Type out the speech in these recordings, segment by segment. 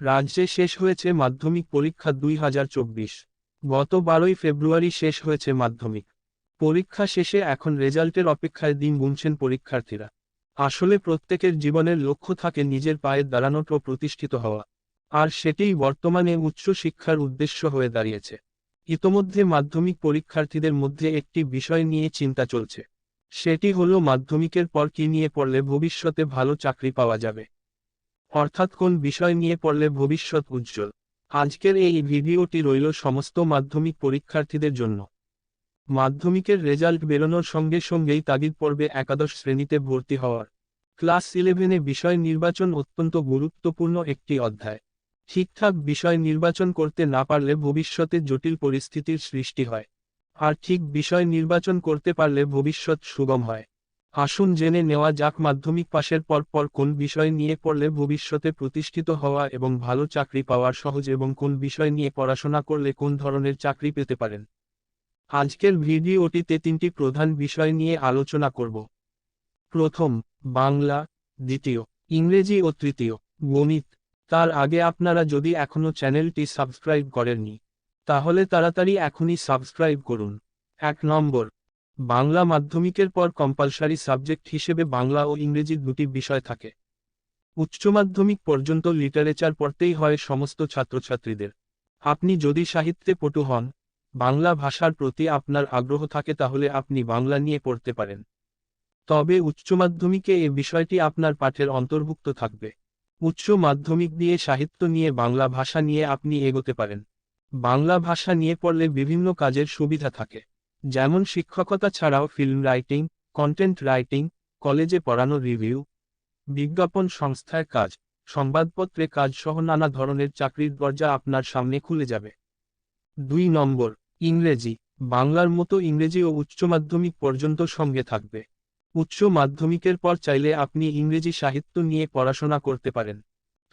রাজ্যে শেষ হয়েছে মাধ্যমিক পরীক্ষা দুই হাজার চব্বিশ। গত বারোই ফেব্রুয়ারি শেষ হয়েছে মাধ্যমিক। পরীক্ষা শেষে এখন রেজাল্টের অপেক্ষায় দিন গুনছেন পরীক্ষার্থীরা। আসলে প্রত্যেকের জীবনের লক্ষ্য থাকে নিজের পায়ে দাঁড়ানো ও প্রতিষ্ঠিত হওয়া। আর সেটিই বর্তমানে উচ্চ শিক্ষার উদ্দেশ্য হয়ে দাঁড়িয়েছে। ইতোমধ্যে মাধ্যমিক পরীক্ষার্থীদের মধ্যে একটি বিষয় নিয়ে চিন্তা চলছে। সেটি হলো মাধ্যমিকের পর কি নিয়ে পড়লে ভবিষ্যতে ভালো চাকরি পাওয়া যাবে। অর্থাৎ কোন বিষয় নিয়ে পড়লে ভবিষ্যৎ উজ্জ্বল? আজকের এই ভিডিওটি রইল সমস্ত মাধ্যমিক পরীক্ষার্থীদের জন্য। মাধ্যমিকের রেজাল্ট বেরোনোর সঙ্গে সঙ্গেই তাগিদ পড়বে একাদশ শ্রেণীতে ভর্তি হওয়ার। ক্লাস ইলেভেনে বিষয় নির্বাচন অত্যন্ত গুরুত্বপূর্ণ একটি অধ্যায়। ঠিকঠাক বিষয় নির্বাচন করতে না পারলে ভবিষ্যতে জটিল পরিস্থিতির সৃষ্টি হয়। আর ঠিক বিষয় নির্বাচন করতে পারলে ভবিষ্যৎ সুগম হয়। আসুন জেনে নেওয়া যাক মাধ্যমিক পাশের পর পর কোন বিষয় নিয়ে পড়লে ভবিষ্যতে প্রতিষ্ঠিত হওয়া এবং ভালো চাকরি পাওয়ার সহজ এবং কোন বিষয় নিয়ে পড়াশোনা করলে কোন ধরনের চাকরি পেতে পারেন। আজকের ভিডিওটিতে তিনটি প্রধান বিষয় নিয়ে আলোচনা করব। প্রথম, বাংলা। দ্বিতীয়, ইংরেজি ও তৃতীয়, গণিত। তার আগে আপনারা যদি এখনও চ্যানেলটি সাবস্ক্রাইব করেননি, তাহলে তাড়াতাড়ি এখনই সাবস্ক্রাইব করুন। এক নম্বর বাংলা মাধ্যমিকের পর কম্পালসারি সাবজেক্ট হিসেবে বাংলা ও ইংরেজি দুটি বিষয় থাকে। উচ্চ মাধ্যমিক পর্যন্ত লিটারেচার পড়তেই হয় সমস্ত ছাত্রছাত্রীদের। আপনি যদি সাহিত্যে পটু হন, বাংলা ভাষার প্রতি আপনার আগ্রহ থাকে তাহলে আপনি বাংলা নিয়ে পড়তে পারেন। তবে উচ্চ মাধ্যমিকে এ বিষয়টি আপনার পাঠের অন্তর্ভুক্ত থাকবে। উচ্চ মাধ্যমিক দিয়ে সাহিত্য নিয়ে বাংলা ভাষা নিয়ে আপনি এগোতে পারেন। বাংলা ভাষা নিয়ে পড়লে বিভিন্ন কাজের সুবিধা থাকে। যেমন শিক্ষকতা ছাড়াও ফিল্ম রাইটিং কন্টেন্ট রাইটিং কলেজে পড়ানো রিভিউ বিজ্ঞাপন সংস্থায় কাজ, সংবাদপত্রে কাজ সহ নানা ধরনের চাকরির দরজা আপনার সামনে খুলে যাবে। দুই নম্বর, ইংরেজি, বাংলার মতো ইংরেজি ও উচ্চ মাধ্যমিক পর্যন্ত সঙ্গে থাকবে। উচ্চ মাধ্যমিকের পর চাইলে আপনি ইংরেজি সাহিত্য নিয়ে পড়াশোনা করতে পারেন।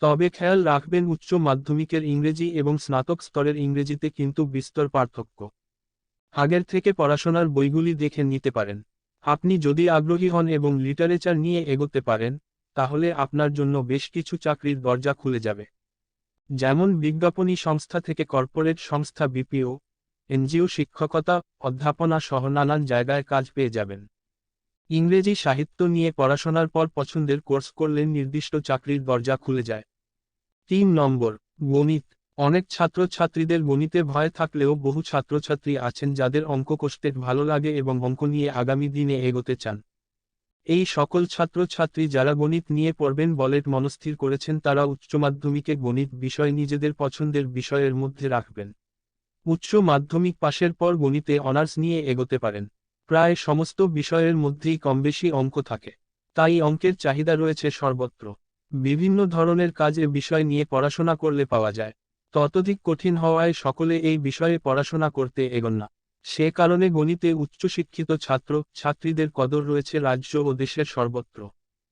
তবে খেয়াল রাখবেন উচ্চ মাধ্যমিকের ইংরেজি এবং স্নাতক স্তরের ইংরেজিতে কিন্তু বিস্তর পার্থক্য। আগের থেকে পড়াশোনার বইগুলি দেখে নিতে পারেন। আপনি যদি আগ্রহী হন এবং লিটারেচার নিয়ে এগোতে পারেন, তাহলে আপনার জন্য বেশ কিছু চাকরির দরজা খুলে যাবে। যেমন বিজ্ঞাপনী সংস্থা থেকে কর্পোরেট সংস্থা বিপিও, এনজিও শিক্ষকতা, অধ্যাপনা সহ নানান জায়গায় কাজ পেয়ে যাবেন। ইংরেজি সাহিত্য নিয়ে পড়াশোনার পর পছন্দের কোর্স করলে নির্দিষ্ট চাকরির দরজা খুলে যায়। তিন নম্বর, গণিত। অনেক ছাত্রছাত্রীদের গণিতে ভয় থাকলেও বহু ছাত্রছাত্রী আছেন যাদের অঙ্ক কষতে ভালো লাগে এবং অঙ্ক নিয়ে আগামী দিনে এগোতে চান। এই সকল ছাত্রছাত্রী যারা গণিত নিয়ে পড়বেন বলেট মনস্থির করেছেন তারা উচ্চ মাধ্যমিকে গণিত বিষয় নিজেদের পছন্দের বিষয়ের মধ্যে রাখবেন। উচ্চ মাধ্যমিক পাশের পর গণিতে অনার্স নিয়ে এগোতে পারেন। প্রায় সমস্ত বিষয়ের মধ্যেই কমবেশি অঙ্ক থাকে। তাই অঙ্কের চাহিদা রয়েছে সর্বত্র। বিভিন্ন ধরনের কাজে বিষয় নিয়ে পড়াশোনা করলে পাওয়া যায়। ততোধিক কঠিন হওয়ায় সকলে এই বিষয়ে পড়াশোনা করতে এগোন না। সে কারণে গণিতে উচ্চশিক্ষিত ছাত্র, ছাত্রীদের কদর রয়েছে রাজ্য ও দেশের সর্বত্র।